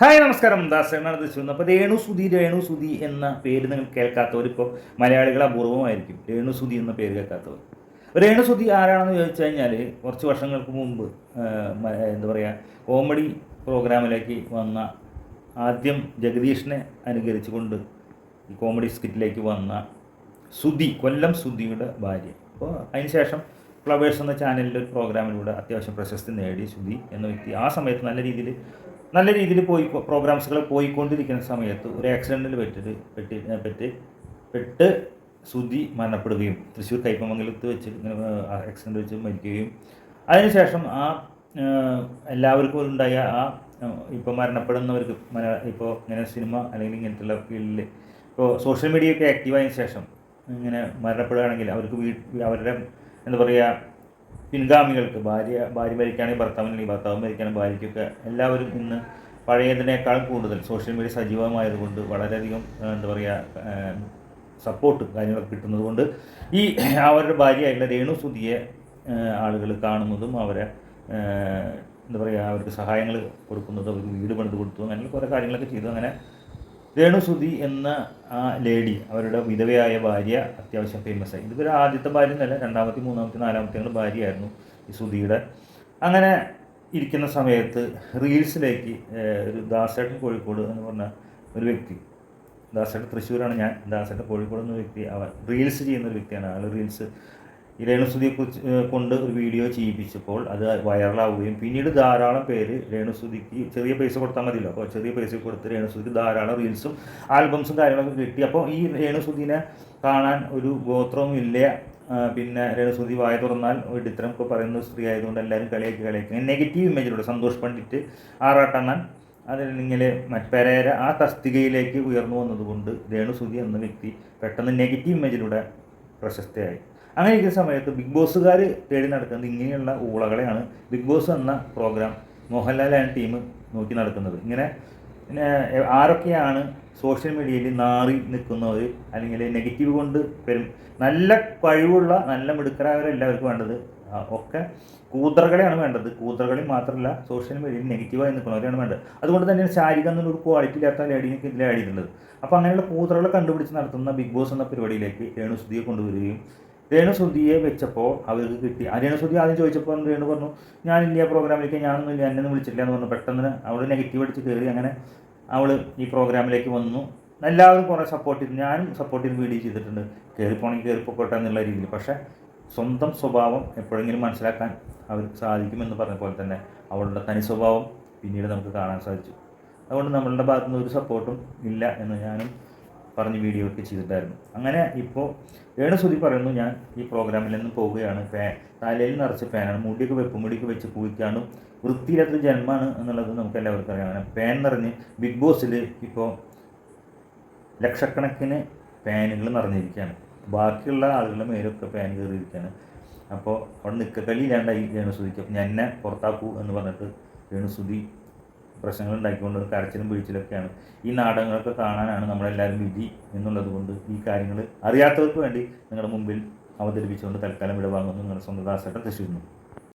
Hi നമസ്കാരം. ദാസനാണ് തൃശ്ശൂർ അപ്പോൾ രേണു സുധി രേണു സുധി എന്ന പേര് നിങ്ങൾ കേൾക്കാത്തവർ ഇപ്പോൾ മലയാളികൾ അപൂർവമായിരിക്കും. രേണു സുധി എന്ന പേര് കേൾക്കാത്തവർ. രേണു സുധി ആരാണെന്ന് ചോദിച്ചു കഴിഞ്ഞാൽ കുറച്ച് വർഷങ്ങൾക്ക് മുമ്പ് എന്താ പറയുക കോമഡി പ്രോഗ്രാമിലേക്ക് വന്ന ആദ്യം ജഗദീഷിനെ അനുകരിച്ചുകൊണ്ട് കോമഡി സ്കിറ്റിലേക്ക് വന്ന സുധി കൊല്ലം സുധിയുടെ ഭാര്യ. അപ്പോൾ അതിനുശേഷം ഫ്ലവേഴ്സ് എന്ന ചാനലിൽ ഒരു പ്രോഗ്രാമിലൂടെ അത്യാവശ്യം പ്രശസ്തി നേടി സുധി എന്ന വ്യക്തി. ആ സമയത്ത് നല്ല രീതിയിൽ നല്ല രീതിയിൽ പോയി പ്രോഗ്രാംസുകൾ പോയിക്കൊണ്ടിരിക്കുന്ന സമയത്ത് ഒരു ആക്സിഡന്റിൽ പെട്ടിട്ട് പെട്ടി പെട്ട് പെട്ട് സുധി മരണപ്പെടുകയും തൃശ്ശൂർ കൈപ്പമംഗലത്ത് വെച്ച് ഇങ്ങനെ ആക്സിഡന്റ് വെച്ച് മരിക്കുകയും. അതിനുശേഷം ആ എല്ലാവർക്കും ഉണ്ടായ ആ ഇപ്പോൾ മരണപ്പെടുന്നവർക്ക് ഇപ്പോൾ ഇങ്ങനെ സിനിമ അല്ലെങ്കിൽ ഇങ്ങനത്തുള്ള ഫീൽഡിൽ ഇപ്പോൾ സോഷ്യൽ മീഡിയ ഒക്കെ ആക്റ്റീവായതിനു ശേഷം ഇങ്ങനെ മരണപ്പെടുകയാണെങ്കിൽ അവർക്ക് വീ അവരുടെ എന്താ പറയുക പിൻഗാമികൾക്ക് ഭാര്യ ഭാര്യ ഭരിക്കുകയാണെങ്കിൽ ഭർത്താവിനാണെങ്കിൽ ഭർത്താവ് ഭരിക്കുകയാണെങ്കിൽ ഭാര്യയ്ക്കൊക്കെ എല്ലാവരും ഇന്ന് പഴയതിനേക്കാളും കൂടുതൽ സോഷ്യൽ മീഡിയ സജീവമായതുകൊണ്ട് വളരെയധികം എന്താ പറയുക സപ്പോർട്ട് കാര്യങ്ങളൊക്കെ കിട്ടുന്നത് കൊണ്ട് ഈ അവരുടെ ഭാര്യയായിട്ടുള്ള രേണു സുധിയെ ആളുകൾ കാണുന്നതും അവരെ എന്താ പറയുക അവർക്ക് സഹായങ്ങൾ കൊടുക്കുന്നതും അവർക്ക് വീട് പണിത് കൊടുത്തു അങ്ങനെ കുറേ കാര്യങ്ങളൊക്കെ ചെയ്തു. അങ്ങനെ രേണു സുധി എന്ന ആ ലേഡി അവരുടെ വിധവയായ ഭാര്യ അത്യാവശ്യം ഫേമസ് ആയി. ഇതിപ്പോൾ ആദ്യത്തെ ഭാര്യ എന്നല്ല രണ്ടാമത്തെ മൂന്നാമത്തെ നാലാമത്തെ ഭാര്യയായിരുന്നു ഈ സുധിയുടെ അങ്ങനെ ഇരിക്കുന്ന സമയത്ത് റീൽസിലേക്ക് ഒരു ദാസേട്ടൻ കോഴിക്കോട് എന്ന് പറഞ്ഞ ഒരു വ്യക്തി ദാസേട്ടൻ തൃശ്ശൂരാണ് ഞാൻ ദാസേട്ടൻ കോഴിക്കോട് എന്ന വ്യക്തി അവൻ റീൽസ് ചെയ്യുന്ന ഒരു വ്യക്തിയാണ്. അയാൾ റീൽസ് ഈ രേണുസുതിയെ കുറിച്ച് കൊണ്ട് ഒരു വീഡിയോ ചെയ്യിപ്പിച്ചപ്പോൾ അത് വൈറലാവുകയും പിന്നീട് ധാരാളം പേര് രേണുസുതിക്ക് ചെറിയ പൈസ കൊടുത്താൽ മതിയല്ലോ. അപ്പോൾ ചെറിയ പൈസ കൊടുത്ത് രേണുസുതിക്ക് ധാരാളം റീൽസും ആൽബംസും കാര്യങ്ങളൊക്കെ കിട്ടി. അപ്പോൾ ഈ രേണുസുതിനെ കാണാൻ ഒരു ഗോത്രവും ഇല്ല. പിന്നെ രേണുസുതി വായ തുറന്നാൽ ഇത്തരം ഒക്കെ പറയുന്ന സ്ത്രീ ആയതുകൊണ്ട് എല്ലാവരും കളിയാക്കി കളിയാക്കി. നെഗറ്റീവ് ഇമേജിലൂടെ സന്തോഷ് പണ്ഡിറ്റ് ആറാട്ടണ്ണൻ അതല്ലെങ്കിൽ പെരേര ആ തസ്തികയിലേക്ക് ഉയർന്നു വന്നതുകൊണ്ട് രേണുസുതി എന്ന വ്യക്തി പെട്ടെന്ന് നെഗറ്റീവ് ഇമേജിലൂടെ പ്രശസ്തയായി. അങ്ങനെ ഇരിക്കുന്ന സമയത്ത് ബിഗ് ബോസുകാർ തേടി നടക്കുന്നത് ഇങ്ങനെയുള്ള ഊളകളെയാണ് ബിഗ് ബോസ് എന്ന പ്രോഗ്രാം മോഹൻലാൽ ആൻഡ് ടീം നോക്കി നടക്കുന്നത്. ഇങ്ങനെ ആരൊക്കെയാണ് സോഷ്യൽ മീഡിയയിൽ നാറി നിൽക്കുന്നവർ അല്ലെങ്കിൽ നെഗറ്റീവ് കൊണ്ട് വരും നല്ല കഴിവുള്ള നല്ല മിടുക്കരായവരെല്ലാവർക്കും വേണ്ടത് ഒക്കെ കൂതറകളെയാണ് വേണ്ടത്. കൂതറകളിൽ മാത്രമല്ല സോഷ്യൽ മീഡിയയിൽ നെഗറ്റീവായി നിൽക്കുന്നവരെയാണ് വേണ്ടത്. അതുകൊണ്ട് തന്നെ ശാരിക എന്നൊരു ക്വാളിറ്റി ഇല്ലാത്ത ലേഡിനൊക്കെ ഇതിൽ ആടിയിട്ടുള്ളത് അപ്പോൾ അങ്ങനെയുള്ള കൂതറകളെ കണ്ടുപിടിച്ച് നടത്തുന്ന ബിഗ് ബോസ് എന്ന പരിപാടിയിലേക്ക് രേണുസുതിയെ കൊണ്ടുവരികയും രേണുസുതിയെ വെച്ചപ്പോൾ അവർക്ക് കിട്ടി. ആ രേണുസുതി ആദ്യം ചോദിച്ചപ്പോൾ രേണു പറഞ്ഞു ഞാൻ ഇന്ത്യ പ്രോഗ്രാമിലേക്ക് ഞാനൊന്നും എന്നെ ഒന്നും വിളിച്ചില്ല എന്ന് പറഞ്ഞു. പെട്ടെന്ന് അവൾ നെഗറ്റീവ് അടിച്ച് കയറി അങ്ങനെ അവൾ ഈ പ്രോഗ്രാമിലേക്ക് വന്നു. എല്ലാവരും കുറേ സപ്പോർട്ട് ചെയ്തു ഞാനും സപ്പോർട്ട് ചെയ്ത് വീഡിയോ ചെയ്തിട്ടുണ്ട്. കയറിപ്പോണെങ്കിൽ കയറിപ്പോട്ടെ എന്നുള്ള രീതിയിൽ. പക്ഷേ സ്വന്തം സ്വഭാവം എപ്പോഴെങ്കിലും മനസ്സിലാക്കാൻ അവർക്ക് സാധിക്കുമെന്ന് പറഞ്ഞ പോലെ തന്നെ അവളുടെ തനി സ്വഭാവം പിന്നീട് നമുക്ക് കാണാൻ സാധിച്ചു. അതുകൊണ്ട് നമ്മളുടെ ഭാഗത്തുനിന്ന് ഒരു സപ്പോർട്ടും ഇല്ല എന്ന് ഞാനും പറഞ്ഞ് വീഡിയോ ഒക്കെ ചെയ്തിട്ടായിരുന്നു അങ്ങനെ ഇപ്പോൾ രേണുസുതി പറയുന്നു ഞാൻ ഈ പ്രോഗ്രാമിൽ നിന്ന് പോവുകയാണ്. ഫാൻ തലയിൽ നിറച്ച് ഫാനാണ്. മുടിയൊക്കെ വെപ്പ് മുടിയൊക്കെ വെച്ച് പൂവിക്കാണ്ടും വൃത്തിയില്ലാത്ത ജന്മമാണ് എന്നുള്ളത് നമുക്ക് എല്ലാവർക്കും അറിയാം. ഫാൻ നിറഞ്ഞ് ബിഗ് ബോസിൽ ഇപ്പോൾ ലക്ഷക്കണക്കിന് ഫാനുകൾ നിറഞ്ഞിരിക്കുകയാണ്. ബാക്കിയുള്ള ആളുകളുടെ മേലൊക്കെ ഫാൻ കയറിയിരിക്കുകയാണ്. അപ്പോൾ അവിടെ നിൽക്കക്കളി ഇല്ലാണ്ടായി രേണുസുതിക്ക് അപ്പം എന്നെ പുറത്താക്കൂ എന്ന് പറഞ്ഞിട്ട് രേണുസുതി പ്രശ്നങ്ങൾ ഉണ്ടാക്കിക്കൊണ്ട് കരച്ചിലും വീഴ്ചയിലൊക്കെയാണ് ഈ നാടകങ്ങളൊക്കെ കാണാനാണ് നമ്മളെല്ലാവരും വിധി എന്നുള്ളത് കൊണ്ട് ഈ കാര്യങ്ങൾ അറിയാത്തവർക്ക് വേണ്ടി നിങ്ങളുടെ മുമ്പിൽ അവതരിപ്പിച്ചുകൊണ്ട് തൽക്കാലം വിടവാങ്ങുന്നു നിങ്ങളുടെ സ്വന്തം ദാസേട്ടൻ